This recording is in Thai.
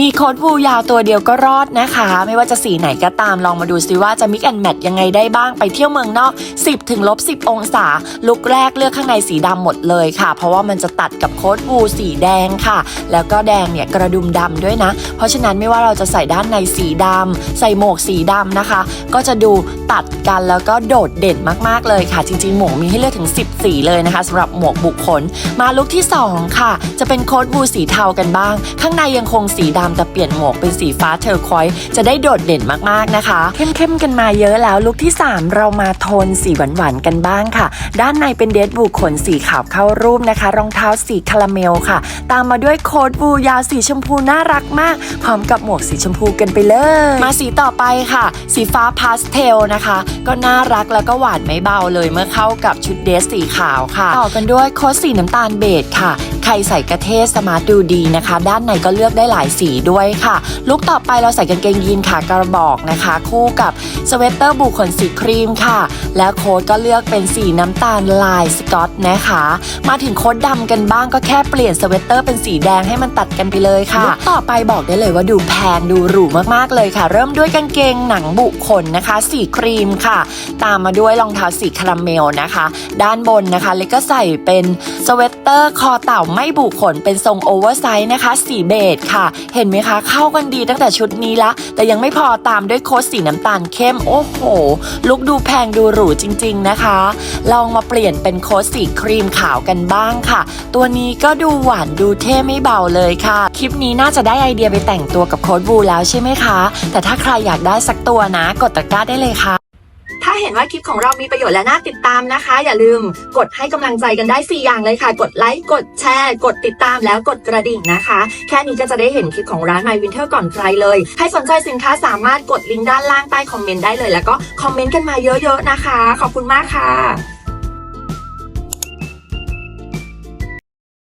มีโค้ดวูยาวตัวเดียวก็รอดนะคะ ไม่ว่าจะสีไหนก็ตามลองมาดูซิว่าจะมิกแอนแมทยังไงได้บ้างไปเที่ยวเมืองนอก 10ถึงลบ10 องศา ลุกแรกเลือกข้างในสีดำหมดเลยค่ะ เพราะว่ามันจะตัดกับโค้ดวูสีแดงค่ะ แล้วก็แดงเนี่ยกระดุมดำด้วยนะ เพราะฉะนั้นไม่ว่าเราจะใส่ด้านในสีดำใส่หมวกสีดำนะคะ ก็จะดูตัดกันแล้วก็โดดเด่นมากๆเลยค่ะ จริงๆหมวกมีให้เลือกถึง 10 สีเลยนะคะสำหรับหมวกบุคคล มาลุกที่ 2 ค่ะ จะเป็นโค้ดวูสีเทากันบ้าง ข้างในยังคงสีดำแต่เปลี่ยนหมวกเป็นสีฟ้าเทอร์ควอยซ์จะได้โดดเด่นมากๆนะคะ เข้มๆกันมาเยอะแล้วลุกที่ 3 เรามาโทนสีหวานๆกันบ้างค่ะ ด้านในเป็นเดดบูขนสีขาวเข้ารูปนะคะ รองเท้าสีคาราเมลค่ะ ตามมาด้วยโค้ดบูยาวสีชมพูน่ารักมาก พร้อมกับหมวกสีชมพูกันไปเลย มาสีต่อไปค่ะ สีฟ้าพาสเทลนะคะ ก็น่ารักแล้วก็หวานไม่เบาเลยเมื่อเข้ากับชุดเดรสสีขาวค่ะ ต่อกันด้วยโค้ดสีน้ำตาลเบจค่ะ ใครใส่กระเทศสมาร์ทดูดีนะคะ ด้านในก็เลือกได้หลายสีด้วยค่ะ ลุกต่อไปเราใส่กางเกงยีนขากระบอกนะคะ คู่กับสเวตเตอร์บุขนสีครีมค่ะ แล้วโค้ดก็เลือกเป็นสีน้ำตาลลายสกอตนะคะ มาถึงโค้ดดำกันบ้างก็แค่เปลี่ยนสเวตเตอร์เป็นสีแดงให้มันตัดกันไปเลยค่ะลุกต่อไปบอกได้เลยว่าดูแพงดูหรูมากๆเลยค่ะ เริ่มด้วยกางเกงหนังบุขนนะคะ สีครีมค่ะ ตามมาด้วยรองเท้าสีคาราเมลนะคะ ด้านบนนะคะเล็กก็ใส่เป็นสเวตเตอร์คอเต่าไม่บุขนเป็นทรงโอเวอร์ไซส์นะคะ สีเบจค่ะเห็นไหมคะ เข้ากันดีตั้งแต่ชุดนี้ละ แต่ยังไม่พอตามด้วยโค้ทสีน้ำตาลเข้ม โอ้โห ลุกดูแพงดูหรูจริง ๆนะคะ ลองมาเปลี่ยนเป็นโค้ทสีครีมขาวกันบ้างค่ะ ตัวนี้ก็ดูหวานดูเท่ไม่เบาเลยค่ะ คลิปนี้น่าจะได้ไอเดียไปแต่งตัวกับโค้ดบูแล้วใช่ไหมคะ แต่ถ้าใครอยากได้สักตัวนะ กดตะกร้าได้เลยค่ะ เห็นว่าคลิปของเรามีประโยชน์และน่าติดตามนะคะ อย่าลืมกดให้กำลังใจกันได้ 4 อย่างเลยค่ะ กดไลค์ กดแชร์ กดติดตามแล้วกดกระดิ่งนะคะ แค่นี้ก็จะได้เห็นคลิปของร้าน My Winter ก่อนใครเลยใครสนใจสินค้าสามารถกดลิงก์ด้านล่างใต้คอมเมนต์ได้เลย แล้วก็คอมเมนต์กันมาเยอะๆนะคะ ขอบคุณมากค่ะ